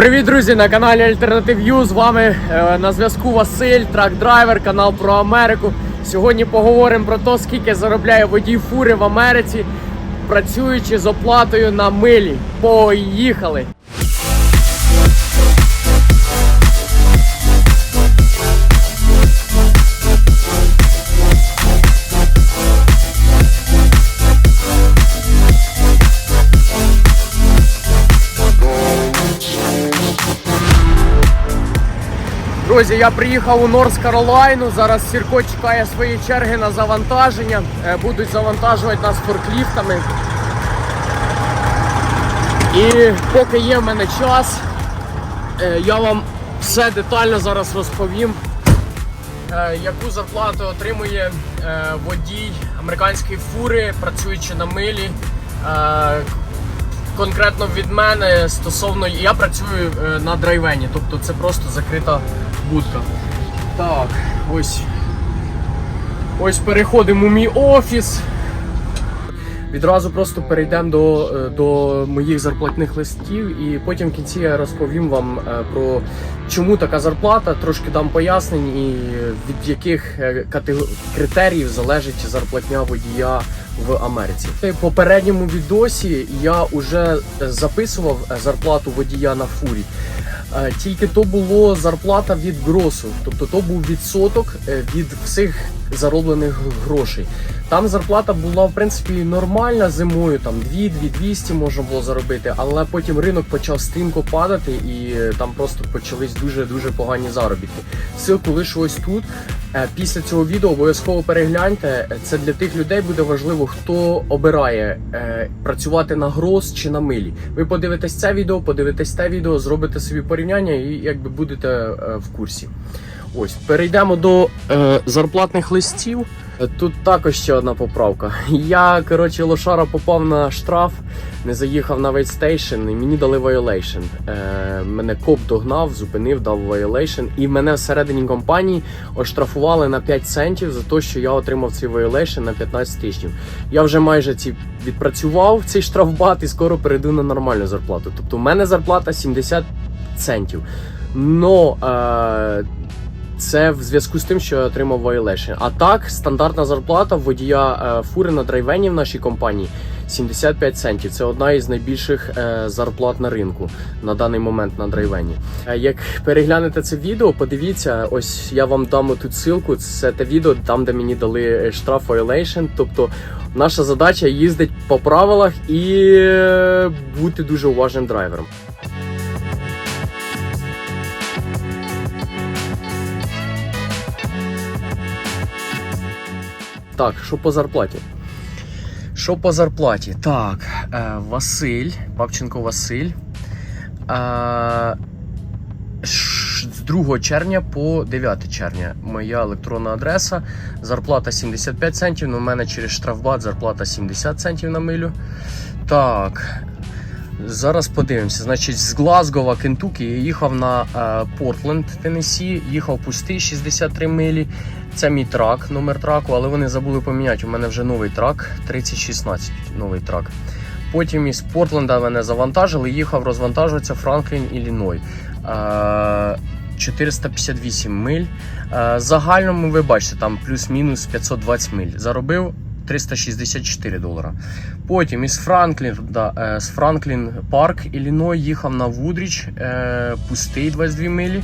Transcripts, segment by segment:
Привіт, друзі! На каналі Альтернатив. З вами е, на зв'язку Василь, трак-драйвер, канал про Америку. Сьогодні поговоримо про те, скільки заробляє водій фури в Америці, працюючи з оплатою на милі. Поїхали! Друзі, я приїхав у Норс Каролайну. Зараз Сірко чекає свої черги на завантаження. Е, Будуть завантажувати нас форкліфтами. І поки є в мене час, е, я вам все детально зараз розповім, е, яку зарплату отримує водій американської фури, працюючи на милі. Конкретно від мене стосовно я працюю на драйвені, тобто це просто закрита будка. Так, ось. Ось переходимо у мій офіс. Відразу просто перейдемо до, е, до моїх зарплатних листів, і потім в кінці я розповім вам е, про чому така зарплата, трошки дам пояснень і від яких е, критеріїв залежить зарплатня водія в Америці. В попередньому відосі я вже записував е, зарплату водія на фурі. Е, Тільки то було зарплата від гросу, тобто то був відсоток е, від всіх зароблених грошей. Там зарплата була в принципі нормальна зимою, там 2-200 можна було заробити, але потім ринок почав стрімко падати і е, там просто почались дуже дуже погані заробітки. Силку лише ось тут. Після цього відео обов'язково перегляньте. Це для тих людей буде важливо, хто обирає працювати на гроз чи на милі. Ви подивитесь це відео, подивитесь те відео, зробите собі порівняння і якби будете е, в курсі. Ось перейдемо до е, зарплатних листів. Тут також ще одна поправка. Я коротше лошара попав на штраф, не заїхав на вейтстейшн і мені дали violation. Е, мене коп догнав, зупинив, дав violation, і мене всередині компанії оштрафували на 5 центів за те, що я отримав цей violation на 15 тижнів. Я вже майже ці відпрацював цей штрафбат і скоро перейду на нормальну зарплату. Тобто, в мене зарплата 70 центів. Но е, це в зв'язку з тим, що я отримав violation. А так, стандартна зарплата водія е, фури на драйвені в нашій компанії 75 центів. Це одна із найбільших е, зарплат на ринку на даний момент на драйвені. Е, як переглянете це відео, подивіться, ось я вам дам тут ссылку. Це те відео, там де мені дали е, штраф violation. Тобто наша задача їздити по правилах і е, бути дуже уважним драйвером. Так, що по зарплаті? Що по зарплаті? Так, е, Василь, Бабченко Василь. Е, з 2 червня по 9 червня моя електронна адреса. Зарплата 75 центів. У мене через штрафбат зарплата 70 центів на милю. Так. Зараз подивимося. Значить, з Глазгова, Кентукі їхав на е, Портленд, Теннессі, їхав пустий 63 милі. Це мій трак, номер траку, але вони забули поміняти. У мене вже новий трак, 3016 новий трак. Потім із Портленда мене завантажили, їхав розвантажуватися Франклін, Ілліной. Е, 458 миль. Е, Загальному ви бачите, там плюс-мінус 520 миль. Заробив 364 долара. Потім із Франклін, да, е, з Франклін Парк, Іліной їхав на Вудріч, е, пустий 22 милі.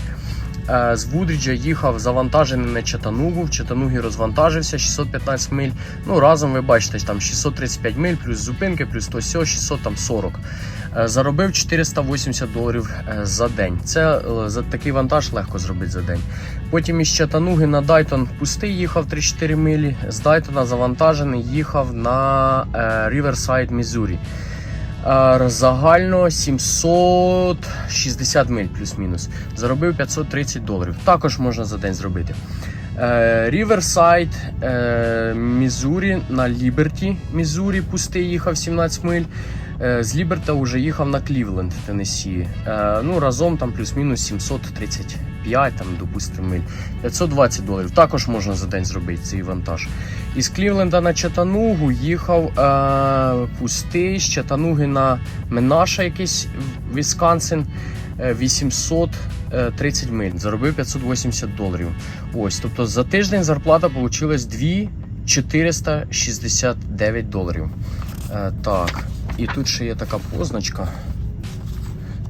Е, З Вудріджа їхав завантажений на Чатанугу. В Чатанугі розвантажився 615 миль. Ну разом ви бачите, там 635 миль, плюс зупинки, плюс то сьо, 640. Е, Заробив 480 доларів е, за день. Це е, за такий вантаж легко зробити за день. Потім із Чатануги на Дайтон пустий їхав 3-4 милі. З Дайтона завантажений їхав на Ріверсайд, Мізурі. Загально 760 миль плюс-мінус. Заробив 530 доларів. Також можна за день зробити. Ріверсайд, Мізурі на Ліберті, Мізурі, пустий їхав 17 миль. Е, З Ліберта вже їхав на Клівленд, Теннессі. Е, Ну, разом там плюс-мінус 735, там, допустимо, миль. 520 доларів. Також можна за день зробити цей вантаж. Із Клівленда на Чатанугу їхав е, пустий, з Чатануги на Менаша якийсь Вісконсин. е, 830 миль. Заробив 580 доларів. Ось, тобто за тиждень зарплата вийшла 2 469 доларів. Е, так, і тут ще є така позначка.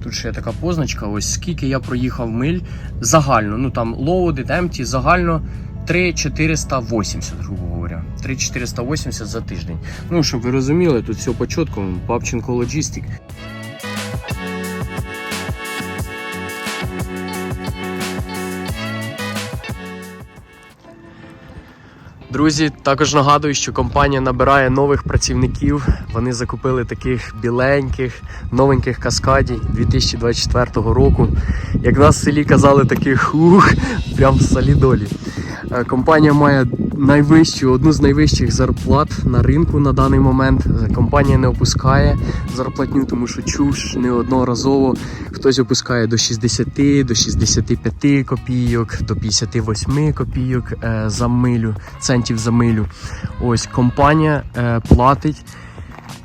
Тут ще є така позначка, ось скільки я проїхав миль загально. Ну там лоуди, empty, загально 3480, грубо говоря. 3480 за тиждень. Ну, щоб ви розуміли, тут все по чіткому. Папченко Logistic. Друзі, також нагадую, що компанія набирає нових працівників. Вони закупили таких біленьких, новеньких каскадій 2024 року. Як нас в селі казали, таких ух, прям солідолі. Е, Компанія має найвищу, одну з найвищих зарплат на ринку на даний момент. Компанія не опускає зарплатню, тому що чуш неодноразово хтось опускає до 60, до 65 копійок, до 58 копійок е, за милю, центів за милю. Ось компанія е, платить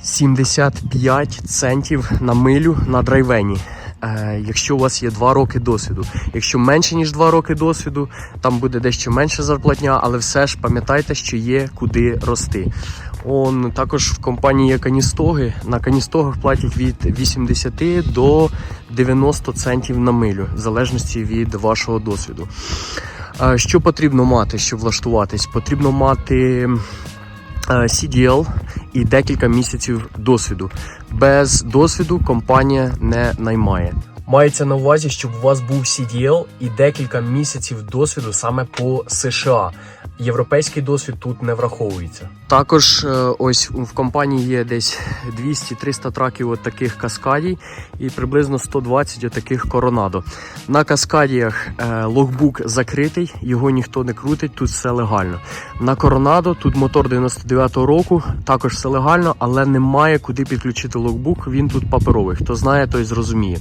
75 центів на милю на драйвені. Е, якщо у вас є 2 роки досвіду. Якщо менше ніж 2 роки досвіду, там буде дещо менше зарплатня, але все ж пам'ятайте, що є куди рости. Он також в компанії є каністоги. На каністогах платять від 80 до 90 центів на милю, в залежності від вашого досвіду. Е, Що потрібно мати, щоб влаштуватись? Потрібно мати е, CDL і декілька місяців досвіду. Без досвіду компанія не наймає. Мається на увазі, щоб у вас був CDL і декілька місяців досвіду саме по США. Європейський досвід тут не враховується. Також е, ось в компанії є десь 200-300 траків от таких каскадій і приблизно 120 от таких коронадо. На каскадіях е, логбук закритий, його ніхто не крутить, тут все легально. На коронадо тут мотор 99-го року, також все легально, але немає куди підключити логбук. Він тут паперовий. Хто знає, той зрозуміє.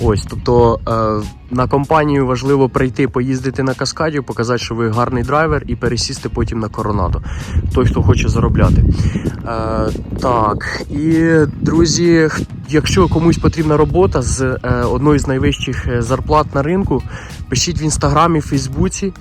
Ось, тобто е, на компанію важливо прийти, поїздити на каскаді, показати, що ви гарний драйвер, і пересісти потім на коронадо. Той, хто хоче заробляти. Е, так, і друзі, якщо комусь потрібна робота з е, одної з найвищих е, зарплат на ринку, пишіть в інстаграмі, Фейсбуці.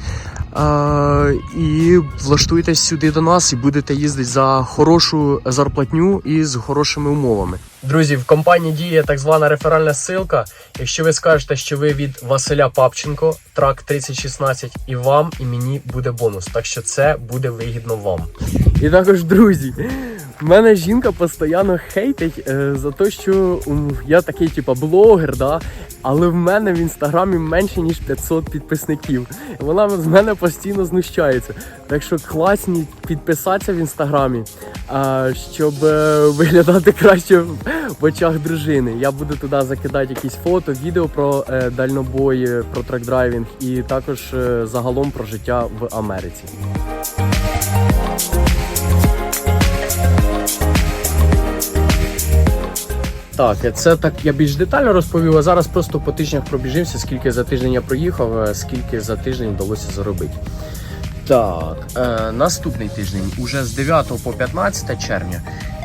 Е, і влаштуйтесь сюди до нас і будете їздити за хорошу зарплатню і з хорошими умовами. Друзі, в компанії діє так звана реферальна ссылка. Якщо ви скажете, що ви від Василя Папченко, трак 3016, і вам, і мені буде бонус. Так що це буде вигідно вам. І також, друзі, мене жінка постійно хейтить е, за те, що я такий, типа, блогер, да? але в мене в інстаграмі менше ніж 500 підписників. Вона з мене постійно знущається. Так що класні підписатися в інстаграмі, а, щоб е, виглядати краще в, очах дружини. Я буду туди закидати якісь фото, відео про е, дальнобой, е, про трек-драйвінг і також е, загалом про життя в Америці. Так, це так я більш детально розповів, а зараз просто по тижнях пробіжимося, скільки за тиждень я проїхав, е, скільки за тиждень вдалося заробити. Так, е, наступний тиждень, уже з 9 по 15 червня,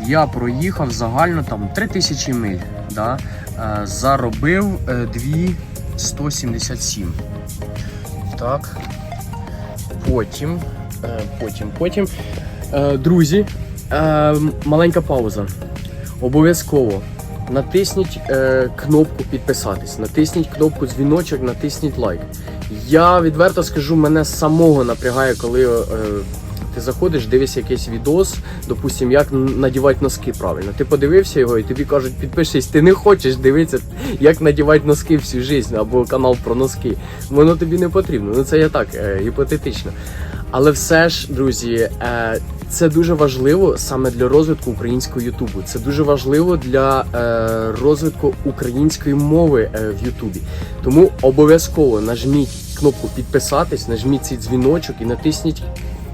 я проїхав загально там 3000 миль. Да? Е, заробив е, 2177. Так. Потім, е, потім, потім. Е, друзі, е, маленька пауза. Обов'язково натисніть е, кнопку підписатись, натисніть кнопку дзвіночок, натисніть лайк. Я відверто скажу, мене самого напрягає, коли е, ти заходиш, дивишся якийсь відос, допустим, як надівати носки правильно. Ти подивився його і тобі кажуть, підпишись, ти не хочеш дивитися, як надівати носки всю життя або канал про носки. Воно тобі не потрібно. Ну це я так, е, гіпотетично. Але все ж, друзі, е, це дуже важливо саме для розвитку українського Ютубу. Це дуже важливо для е, розвитку української мови е, в Ютубі. Тому обов'язково нажміть кнопку підписатись, нажміть цей дзвіночок і натисніть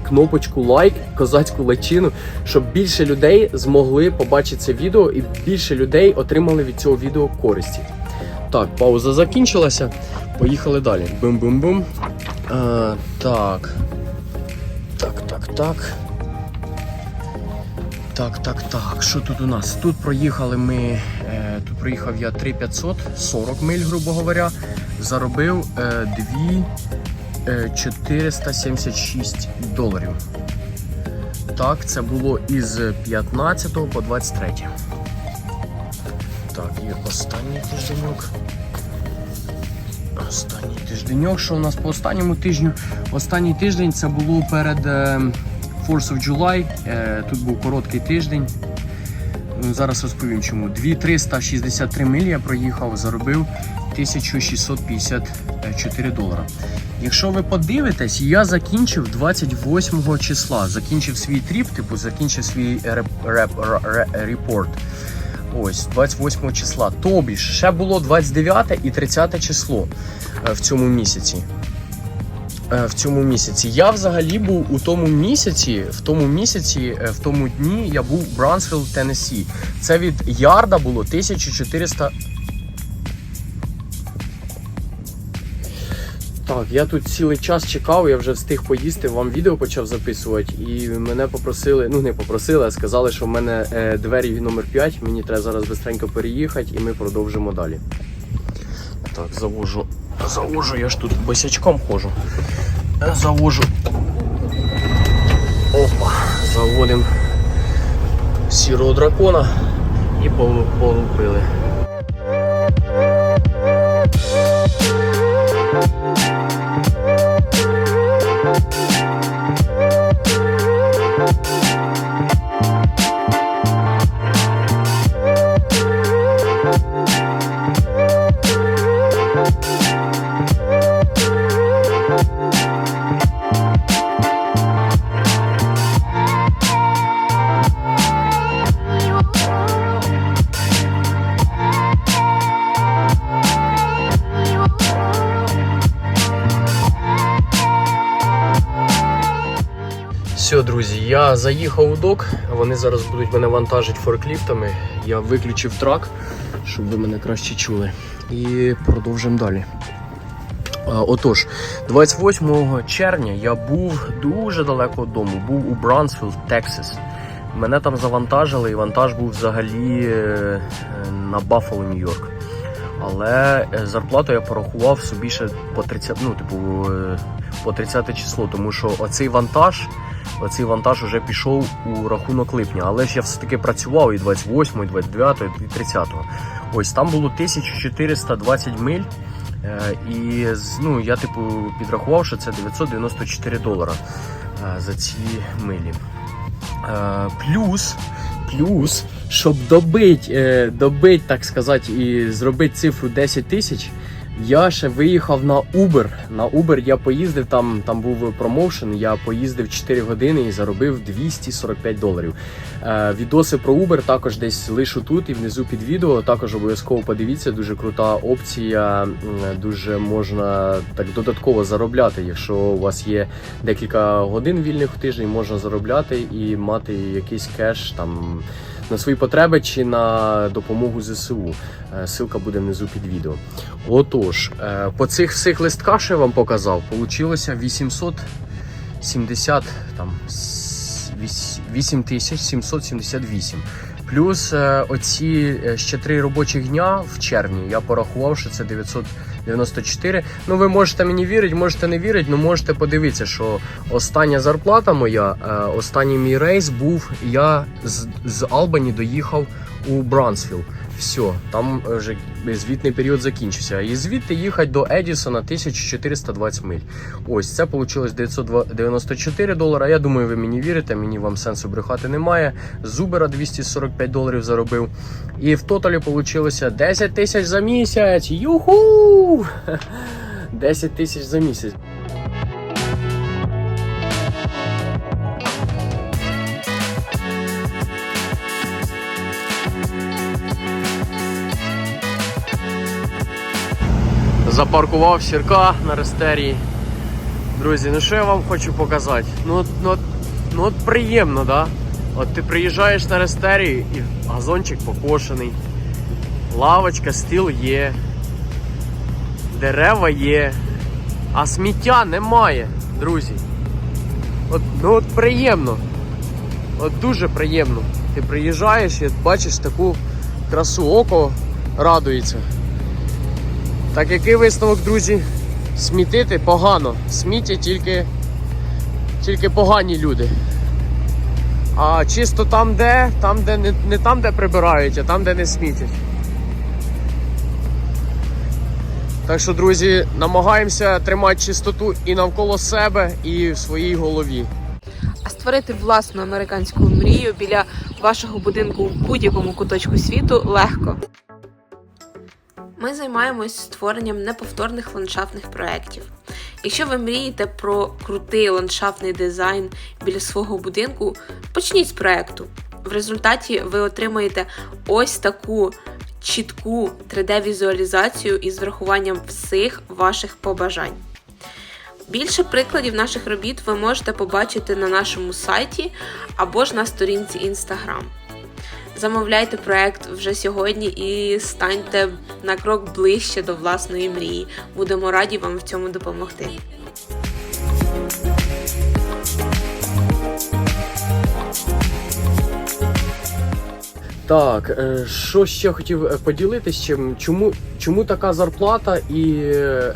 кнопочку лайк, козацьку лайчину, щоб більше людей змогли побачити це відео і більше людей отримали від цього відео користі. Так, пауза закінчилася. Поїхали далі. Бум-бум-бум. Так. Так, так, так. Так, так, так. Що тут у нас? Тут проїхали ми. Е, тут проїхав я 3500, 40 миль, грубо говоря. Заробив е, 2 е, 476 доларів. Так, це було із 15 по 23. Так, і останній тижденьок. Останній тижденьок. Що у нас по останньому тижню? Останній тиждень це було перед е, 4th of July. Е, тут був короткий тиждень. Ну, Зараз розповім чому. 2363 милі я проїхав, заробив 1654 долара. Якщо ви подивитесь, я закінчив 28 числа. Закінчив свій тріп, типу закінчив свій реп, реп, ре- репорт. Ось 28 числа. Тобі ж ще було 29 і 30 число е, в цьому місяці. Е, В цьому місяці. Я взагалі був у тому місяці, в тому місяці, е, в тому дні я був в Брансфілд, Теннессі. Це від ярда було 1400. Так, я тут цілий час чекав, я вже встиг поїсти, вам відео почав записувати, і мене попросили, ну не попросили, а сказали, що в мене е, двері номер 5, мені треба зараз швидко переїхати і ми продовжимо далі. Так, завожу. Завожу, я ж тут босячком ходжу. Завожу. Опа, заводимо сірого дракона і полу- полупили. Заїхав у док. Вони зараз будуть мене вантажити форкліфтами. Я виключив трак, щоб ви мене краще чули. І продовжимо далі. Отож, 28 червня я був дуже далеко дому, був у Брансфілд, Тексас. Мене там завантажили, і вантаж був взагалі е, на Баффало, Нью-Йорк. Але е, зарплату я порахував собі ще по 30, ну, типу, е, по 30 число, тому що оцей вантаж, оцей вантаж вже пішов у рахунок липня. Але ж я все-таки працював і 28, і 29, і 30. Ось там було 1420 миль. Е, І ну, я типу підрахував, що це 994 долара е, за ці милі. Е, Плюс, плюс, щоб добить, е, добить, так сказати, і зробити цифру 10 тисяч, я ще виїхав на Uber. На Uber я поїздив, там, там був промоушен, я поїздив 4 години і заробив 245 доларів. Е, відоси про Uber також десь лишу тут і внизу під відео. Також обов'язково подивіться, дуже крута опція. Дуже можна так додатково заробляти. Якщо у вас є декілька годин вільних в тиждень, можна заробляти і мати якийсь кеш там на свої потреби чи на допомогу ЗСУ. Е, Ссылка буде внизу під відео. Отож, е, по цих всіх листках, що я вам показав, получилося 870 там с- віс- 8778. Плюс е, оці ще три робочих дня в червні я порахував, що це 994. Ну, ви можете мені вірити, можете не вірити, але можете подивитися, що остання зарплата моя, е, останній мій рейс був. Я з, з Албані доїхав у Брансфілд. Все, там вже звітний період закінчився. І звідти їхати до Едісона 1420 миль. Ось це вийшло 994 долара. Я думаю, ви мені вірите, мені вам сенсу брехати немає. З Uber 245 доларів заробив. І в тоталі вийшло 10 тисяч за місяць. Юху! 10 тисяч за місяць. Запаркував сірка на рестерії. Друзі, ну що я вам хочу показати? Ну, ну, ну от приємно, да? От ти приїжджаєш на рестерію і газончик покошений, лавочка, стіл є, дерева є, а сміття немає, друзі. От, ну от приємно. От дуже приємно. Ти приїжджаєш і бачиш таку красу, око радується. Так який висновок, друзі? Смітити погано. Сміття тільки, тільки погані люди. А чисто там, де, там, де не, не там, де прибирають, а там, де не смітять. Так що, друзі, намагаємося тримати чистоту і навколо себе, і в своїй голові. А створити власну американську мрію біля вашого будинку в будь-якому куточку світу легко. Ми займаємось створенням неповторних ландшафтних проєктів. Якщо ви мрієте про крутий ландшафтний дизайн біля свого будинку, почніть з проєкту. В результаті ви отримаєте ось таку чітку 3D-візуалізацію із врахуванням всіх ваших побажань. Більше прикладів наших робіт ви можете побачити на нашому сайті або ж на сторінці Instagram. Замовляйте проект вже сьогодні і станьте на крок ближче до власної мрії. Будемо раді вам в цьому допомогти. Так, е, що ще хотів е, поділитися чим? Чому, чому така зарплата і, е,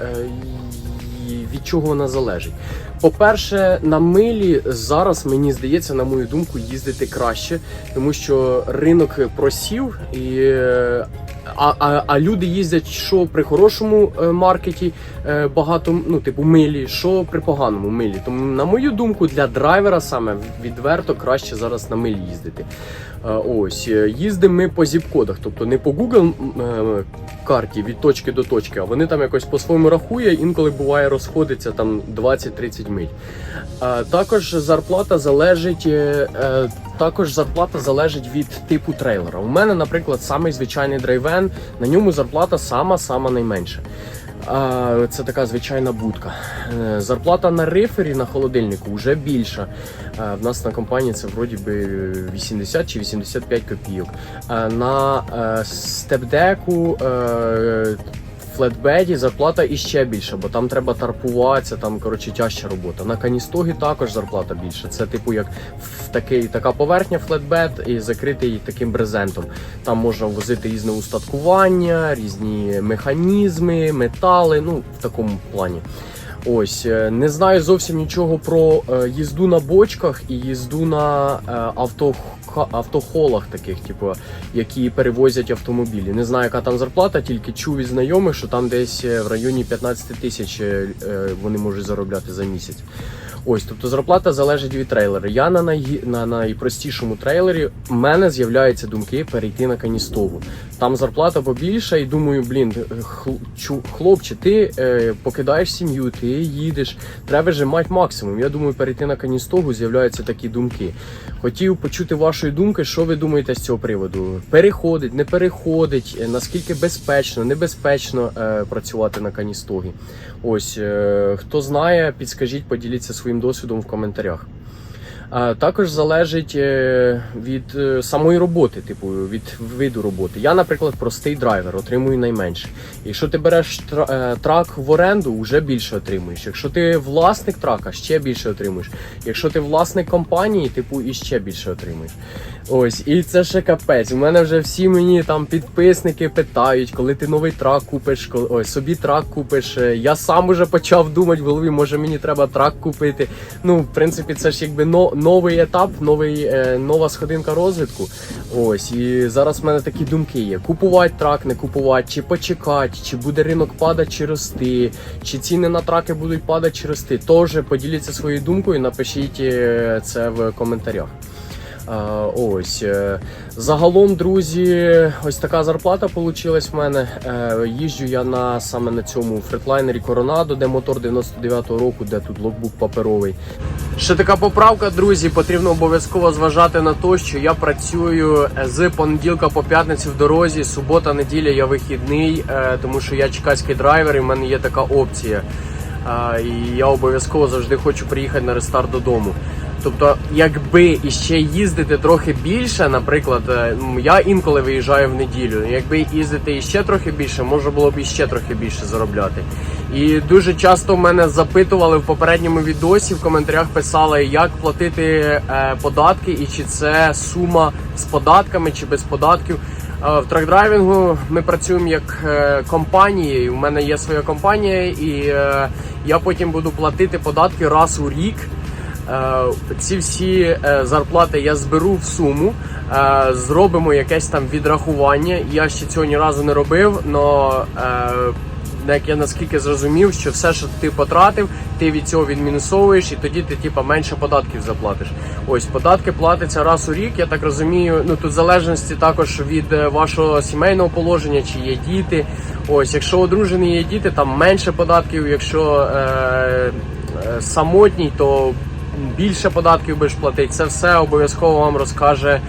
і від чого вона залежить? По-перше, на милі зараз мені здається, на мою думку, їздити краще, тому що ринок просів і. А, а, а люди їздять що при хорошому е, маркеті е, багато, ну типу милі, що при поганому милі. Тому, на мою думку, для драйвера саме відверто краще зараз на милі їздити. Е, Ось їздимо ми по зіп-кодах, тобто не по Google карті від точки до точки, а вони там якось по-своєму рахує, інколи буває розходиться там 20-30 миль. Також зарплата залежить. Також зарплата залежить від типу трейлера. У мене, наприклад, самий звичайний драйвен, на ньому зарплата сама-сама найменша. Це така звичайна будка. Е, Зарплата на рифері на холодильнику вже більша. Е, В нас на компанії це вроді би 80 чи 85 копійок. Е, На степдеку. Флетбеді зарплата іще більша, бо там треба тарпуватися, там коротше тяжча робота. На каністогі також зарплата більша. Це типу як в такий така поверхня флетбед і закритий таким брезентом. Там можна возити різне устаткування, різні механізми, метали. Ну в такому плані. Ось е, не знаю зовсім нічого про е, їзду на бочках і їзду на е, авто, автохолах, таких, типу, які перевозять автомобілі. Не знаю, яка там зарплата, тільки чув від знайомих, що там десь е, в районі 15 тисяч е, е, вони можуть заробляти за місяць. Ось, тобто зарплата залежить від трейлера. Я на, най... на найпростішому трейлері в мене з'являються думки перейти на каністову. Там зарплата побільша, і думаю, блін, хлопче, ти е, покидаєш сім'ю, ти їдеш, треба же мати максимум. Я думаю, перейти на каністогу з'являються такі думки. Хотів почути вашої думки, що ви думаєте з цього приводу? Переходить, не переходить, е, наскільки безпечно, небезпечно е, працювати на каністогі. Ось е, хто знає, підскажіть, поділіться своїм досвідом в коментарях. Також залежить е, від е, самої роботи, типу від виду роботи. Я, наприклад, простий драйвер, отримую найменше. Якщо ти береш е, трак в оренду, вже більше отримуєш. Якщо ти власник трака, ще більше отримуєш. Якщо ти власник компанії, типу, і ще більше отримуєш. Ось, і це ще капець. У мене вже всі мені там підписники питають, коли ти новий трак купиш, коли ой, собі трак купиш. Я сам уже почав думати в голові, може мені треба трак купити. Ну, в принципі, це ж якби но, новий етап, новий, е, нова сходинка розвитку. Ось, і зараз в мене такі думки є: купувати трак, не купувати, чи почекати, чи буде ринок падати чи рости, чи ціни на траки будуть падати чи рости. Тож поділіться своєю думкою, напишіть е, це в коментарях. Ось е, загалом, друзі, ось така зарплата вийшла в мене. Е, Їжджу я на саме на цьому фретлайнері Коронадо, де мотор 99-го року, де тут локбук паперовий. Ще така поправка, друзі. Потрібно обов'язково зважати на те, що я працюю з понеділка по п'ятницю в дорозі. Субота, неділя я вихідний, е, тому що я чекаський драйвер, і в мене є така опція. е, і я обов'язково завжди хочу приїхати на рестарт додому. Тобто, якби іще їздити трохи більше, наприклад, е, я інколи виїжджаю в неділю. Якби їздити іще трохи більше, можна було б іще трохи більше заробляти. І дуже часто мене запитували в попередньому відосі, в коментарях писали, як платити е, податки і чи це сума з податками чи без податків. Е, В тракдрайвінгу ми працюємо як компанії. У мене є своя компанія, і я потім буду платити податки раз у рік. Е, Ці всі е, зарплати я зберу в суму, е, зробимо якесь там відрахування. Я ще цього ні разу не робив, але як я наскільки зрозумів, що все, що ти потратив, ти від цього відмінусовуєш, і тоді ти типа менше податків заплатиш. Ось податки платяться раз у рік. Я так розумію. Ну тут в залежності також від вашого сімейного положення, чи є діти. Ось, якщо одружений є діти, там менше податків. Якщо е, самотній, то більше податків будеш платити. Це все обов'язково вам розкаже е,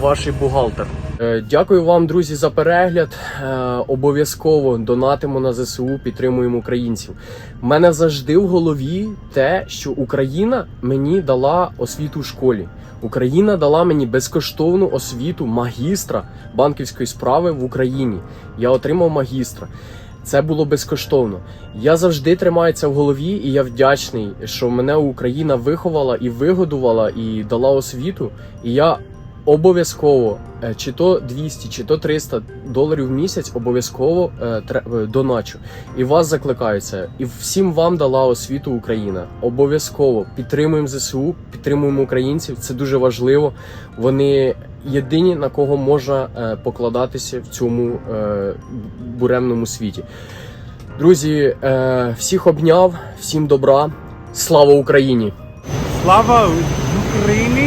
ваш бухгалтер. Е, Дякую вам, друзі, за перегляд. Е, Обов'язково донатимо на ЗСУ, підтримуємо українців. У мене завжди в голові те, що Україна мені дала освіту в школі. Україна дала мені безкоштовну освіту магістра банківської справи в Україні. Я отримав магістра. Це було безкоштовно. Я завжди тримаю це в голові, і я вдячний, що мене Україна виховала і вигодувала, і дала освіту. І я обов'язково, е, чи то 200, чи то 300 доларів в місяць, обов'язково е, е, доначу. І вас закликаю це. І всім вам дала освіту Україна. Обов'язково підтримуємо ЗСУ, підтримуємо українців. Це дуже важливо. Вони єдині на кого можна е, покладатися в цьому е, буремному світі. Друзі, е, всіх обняв, всім добра. Слава Україні! Слава Україні!